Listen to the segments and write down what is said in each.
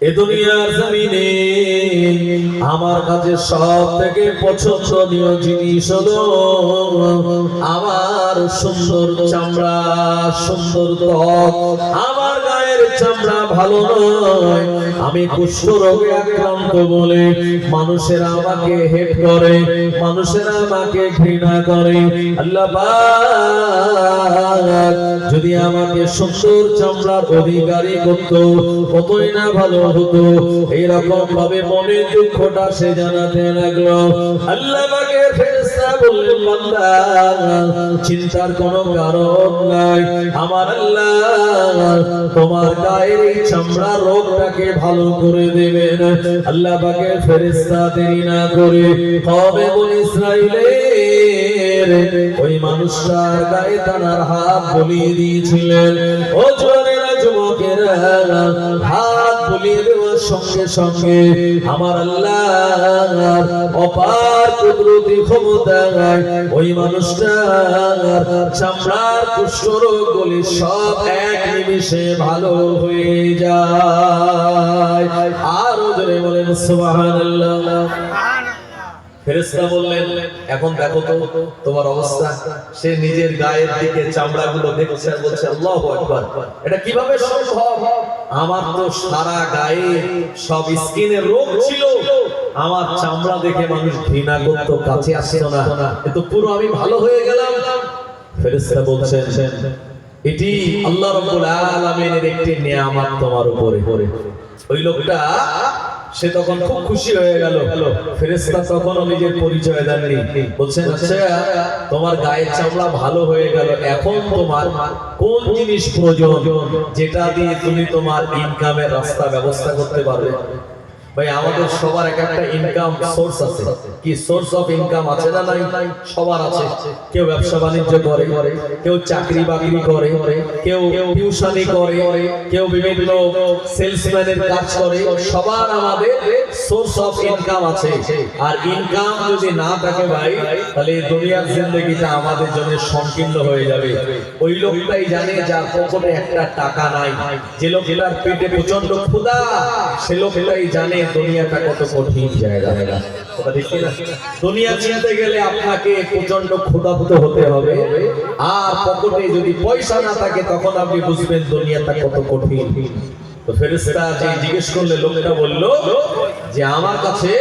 এ দুনিয়ার জমিনে আমার কাছে সব থেকে পছন্দনীয় জিনিস হলো আমার সুন্দর চামড়া, সুন্দর ত্বক, আমার চামড়া ভালো নয় আমি কুষ্ঠ রোগে আক্রান্ত বলে মানুষেরা আমাকে হেট করে, মানুষেরা আমাকে ঘৃণা করে। আল্লাহ যদি আমাকে সুন্দর চামড়ার অধিকারী করত, কতই না ভালো হতো। এইরকম ভাবে মনের দুঃখটা সে জানাতে লাগল। আল্লাহ পাকের ফেরেশতা বললেন বান্দা চিন্তার কোনো কারণ নাই। আমার আল্লাহ, তোমার গায়ের এই চামড়া রোগটাকে ভালো করে দেবেন। আল্লাহ পাকের ফেরেশতা দেরি না করে কবে বল ইসরাইলের। ওই মানুষটার গায়ে তানার হাত বলিয়ে দিয়েছিলেন। ও জোয়ানেরা, যুবকেরা হাত সঙ্গে সঙ্গে আমার আল্লাহ অপার কুদরতি ক্ষমতায় ওই মানুষটার চামড়ার কুষ্ঠরোগ বলি সব এক ভালো হয়ে যায়। আরও জোরে বলেন, সুবহানাল্লাহ। ফেরেশতা বললেন, এখন দেখো তো তোমার অবস্থা। সে নিজের গায়ের দিকে চামড়াগুলো দেখছে আর বলছে, আল্লাহু আকবার। এটা কীভাবে সম্ভব? আমার তো সারা গায়ে সব স্কিনের রোগ ছিল। আমার চামড়া দেখে মানুষ ঘৃণা করতো, কাছে আসতো না। কিন্তু পুরো আমি ভালো হয়ে গেলাম। ফেরেস্তা বলছেন, এটি আল্লাহ রাব্বুল আলামিনের একটি নিয়ামত তোমার উপরে। ওই লোকটা সে তখন খুব খুশি হয়ে গেল। ফেরেস্তা তখন নিজের পরিচয় দেননি। বলছেন আচ্ছা তোমার গায়ের চামড়া ভালো হয়ে গেল। এখন তোমার কোন জিনিস প্রয়োজন? যেটা দিয়ে তুমি তোমার ইনকামের রাস্তা ব্যবস্থা করতে পারবে? ভাই, আমাদের সবার এক একটা ইনকাম সোর্স আছে। কি সোর্স অফ ইনকাম আছে না নাই? সবার আছে। কেউ ব্যবসা বাণিজ্য করে, কেউ চাকরি বাকরি করে, কেউ টিউশনি করে, কেউ বিভিন্ন সেলসম্যানের কাজ করে। সবার আমাদের সোর্স অফ ইনকাম আছে। আর ইনকাম যদি না থাকে ভাই, তাহলে দুনিয়ার জিন্দগিটা আমাদের জন্য সংকীর্ণ হয়ে যাবে। ওই লোকটাই জানে যার পকেটে একটা টাকা নাই। যে লোকটার পেটে প্রচণ্ড ক্ষুধা, সে লোকটাই জানে দুনিয়াটা কত কঠিন জায়গা। দুনিয়া চিনতে গেলে আপনাকে প্রচণ্ড ক্ষুধার্ত হতে হবে। আর পকেটে যদি পয়সা না থাকে, তখন আপনি বুঝবেন দুনিয়াটা কত কঠিন। তো যে জিজ্ঞেস করলে, লোকটা বলল যে, আমার কাছে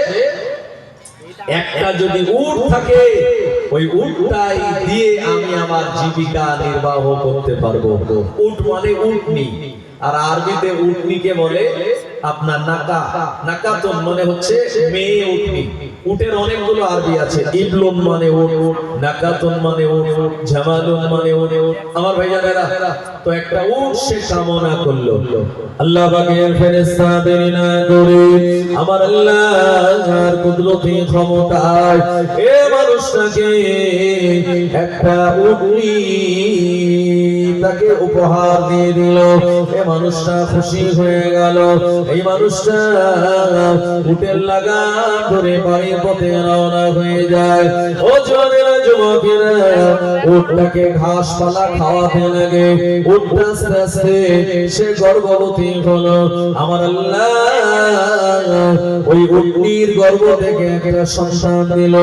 একটা যদি উট থাকে, ওই উটটাই দিয়ে আমি আমার জীবিকা নির্বাহ করতে পারব। উট মানে উটনি। আর আরবিতে উটনিকে বলে আপনার নাকা। নাকাতন মনে হচ্ছে মেয়ে উঠবে উটের অনেকগুলো আরবি আছে। ইবলুন মানে ওট নাকাতন মানে ওট জামালুন মানে ওট আমার ভাইজানেরা তো একটা উট সে কামনা করল। আল্লাহ পাকের ফেরেশতা দেরি না করে আমার আল্লাহর কুদরতি ক্ষমতায় এ মানুষটাকে একটা উটনি তাকে উপহার দিয়ে দিল। এ মানুষটা খুশি হয়ে গেল। এই মানুষটা উটের লাগা ধরে বাড়ির পথে রওনা হয়ে যায়। ও জোয়ানেরা উটটাকে ঘাস পালা খাওয়াতে লাগে। সে গর্ভবতী আমার আল্লাহ ওই উটনির গর্ভ থেকে একটা সন্তান দিল।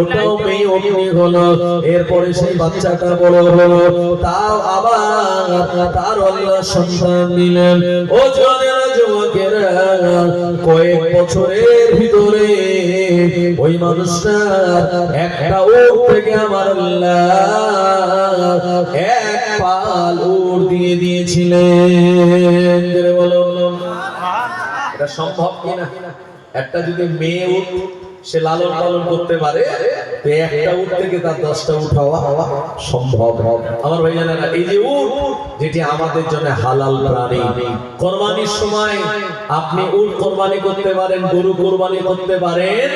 ওটাও মেয়ে অগ্নি এরপরে সেই বাচ্চাটা বড় হলো। তাও আবার তার আল্লাহ সন্তান দিলেন। ও জনেরা যুবকেরা কয়েক বছরের ভিতরে ওই মানুষটা একটা ওর থেকে আমার এক পাল ওর দিয়ে দিয়েছিলেন। বলো এটা সম্ভব কিনা? একটা যদি মেয়ে উট সে লালন পালন করতে পারে একটা উট থেকে তার দশটা উট হওয়া হওয়া সম্ভব আমার ভাই জানেন এই যে উট, যেটি আমাদের জন্য হালাল প্রাণী। কোরবানির সময় আপনি উট কোরবানি করতে পারেন, গরু কোরবানি করতে পারেন,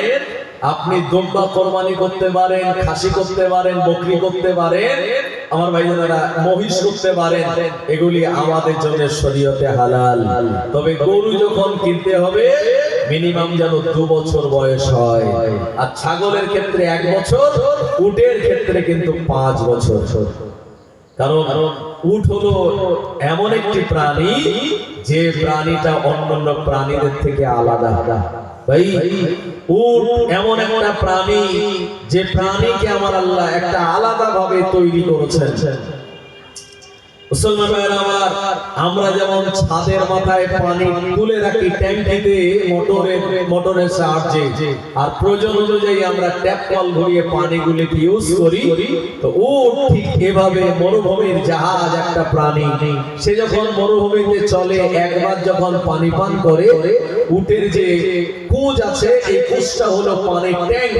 আপনি দুম্বা কোরবানি করতে পারেন, খাসি করতে পারেন, বকরি করতে পারেন, আমার ভাই ভাইজানেরা, মহিষ করতে পারেন, এগুলি আমাদের জন্য শরীয়তে হালাল। তবে গরু যখন কিনতে হবে মিনিমাম যেন দু বছর বয়স হয়। আর ছাগলের ক্ষেত্রে এক বছর, উটের ক্ষেত্রে কিন্তু পাঁচ বছর। কারণ উট হলো এমন একটি প্রাণী, যে প্রাণীটা অন্যান্য প্রাণীদের থেকে আলাদা। ভাই, উট এমন একটা প্রাণী, যে প্রাণীকে আমার আল্লাহ একটা আলাদা ভাবে তৈরি করেছেন। আমার যেমন ছাদের মাথায় পানি তুলে রাখি ট্যাঙ্কিতে মোটরের সাহায্যে আর প্রয়োজন অনুযায়ী আমরা ট্যাপ কল ইউজ করি। তো ও এভাবে মরুভূমির জাহাজ একটা প্রাণী। সে যখন মরুভূমিতে চলে, একবার যখন পানি পান করে উটের যে কুজ আছে, এই কুজটা হলো পানির ট্যাঙ্ক।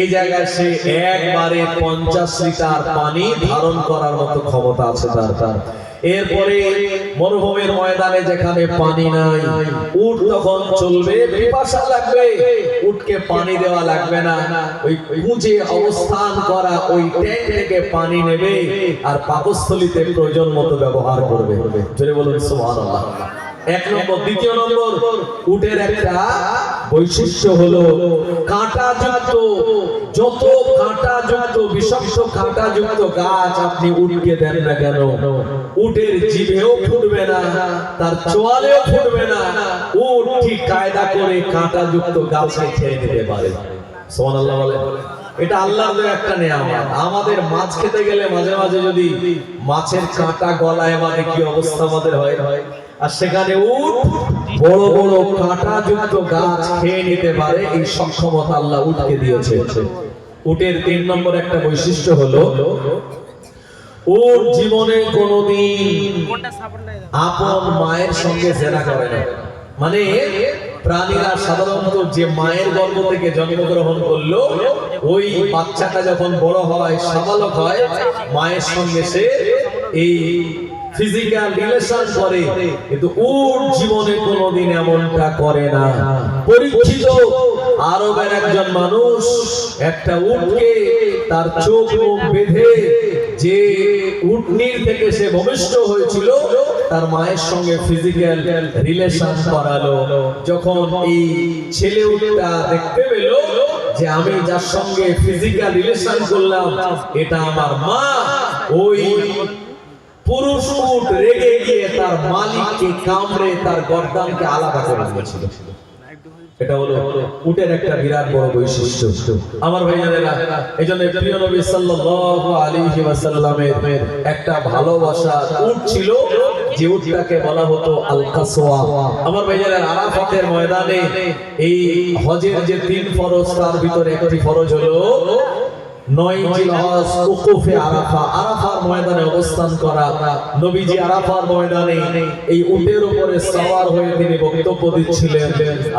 এই জায়গায় সে একবারে পঞ্চাশ লিটার পানি ধারণ করার মতো ক্ষমতা আছে তার তার। এরপরে মরুভূমির ময়দানে যেখানে পানি নাই, উট তখন চলবে, পিপাসা লাগবে। উটকে পানি দেওয়া লাগবে না। ওই কুঁজে অবস্থান করা ওই ট্যাঙ্ক থেকে পানি নেবে আর পাকস্থলিতে প্রয়োজন মতো ব্যবহার করবে। জোরে বলুন, সুবহানাল্লাহ। এক নম্বর, দ্বিতীয় নম্বর, উটের একটা বৈশিষ্ট্য হলো যত বিষাক্ত গাছ আপনি দেন না কেন? উটের জিভেও ফুটবে না, তার চোয়ালেও ফুটবে না। উট ঠিক কায়দা করে গাছে খেয়ে নিতে পারে। বলে এটা আল্লাহর একটা আমাদের মাছ খেতে গেলে মাঝে মাঝে যদি মাছের কাঁটা গলায় মানে কি অবস্থা আমাদের হয় হয়? আর সেখানে উট বড় বড় গাছ খেয়ে নিতে পারে এই সক্ষমতা আল্লাহ দিয়েছে। উটের তিন নম্বর একটা বৈশিষ্ট্য হলো ওর জীবনে কোনোদিন আপন মায়ের সঙ্গে জেনা করে না। মানে প্রাণীরা সাধারণত যে মায়ের গর্ভ থেকে জন্মগ্রহণ করল, ওই বাচ্চাটা যখন বড় হয়, সাবালক হয়, মায়ের সঙ্গে সে এই ফিজিক্যাল রিলেশন করে, কিন্তু জীবনে কোনোদিন এমনটা করে না। আরবের একজন মানুষ, একটা উটকে তার চোখ বেঁধে যে উটনির থেকে সে হয়েছিল, তার মায়ের সঙ্গে ফিজিক্যাল রিলেশন করালো। যখন এই ছেলে উটটা দেখতে পেল যে আমি যার সঙ্গে ফিজিক্যাল রিলেশন করলাম, এটা আমার মা, ওই পুরুষ উট রেগে গিয়ে তার মালিককে কামড়ে তার গর্দানকে আলাদা করে দিয়েছিল। এটা হলো উটের একটা বিরাট বড় বৈশিষ্ট্য। আমার ভাইয়ারা এই জন্য প্রিয় নবী সাল্লাল্লাহু আলাইহি ওয়াসাল্লামের একটা ভালোবাসা উট ছিল, যে উটটাকে বলা হতো আল কাসওয়া আমার ভাইয়ারা, আরাফাতের ময়দানে এই হজের যে তিন ফরজ, তার ভিতরে একটি ফরজ হলো নয় জিলহজ উকুফে আরাফা। আরাফার ময়দানে অবস্থান করা নবীজি আরাফার ময়দানে এই উটের উপরে সওয়ার হয়ে তিনি বক্তব্য দিচ্ছিলেন।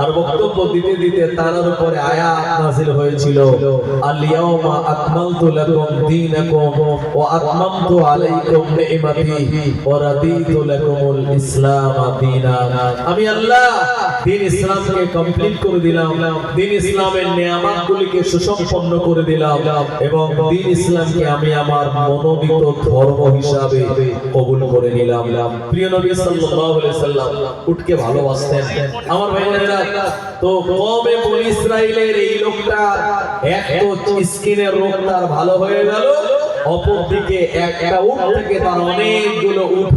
আর বক্তব্য দিতে দিতে তার উপরে আয়াত নাযিল হয়েছিল। আল ইয়াউমা আকমালতু লাকুম দীনাকুম ওয়া আতমামতু আলাইকুম নি'মাতি ওয়া রাদিতু লাকুমুল ইসলাম দীনা। আমি আল্লাহ দিন ইসলামকে কমপ্লিট করে দিলাম। দিন ইসলামের নিয়ামতগুলিকে সুসম্পন্ন করে দিলাম। এবং দিন ইসলামকে আমি আমার মনোনীত ধর্ম হিসাবে কবুল করে নিলাম। প্রিয় নবী সাল্লাল্লাহু আলাইহি সাল্লাম উটকে ভালোবাসতেন। আমার ভাইয়েরা, তো কবে বনি ইসরাইলের এই লোকটা এক তো স্কিনের রোগ তার ভালো হয়ে গেল, অপরদিকে একটা উট থেকে তার অনেকগুলো উট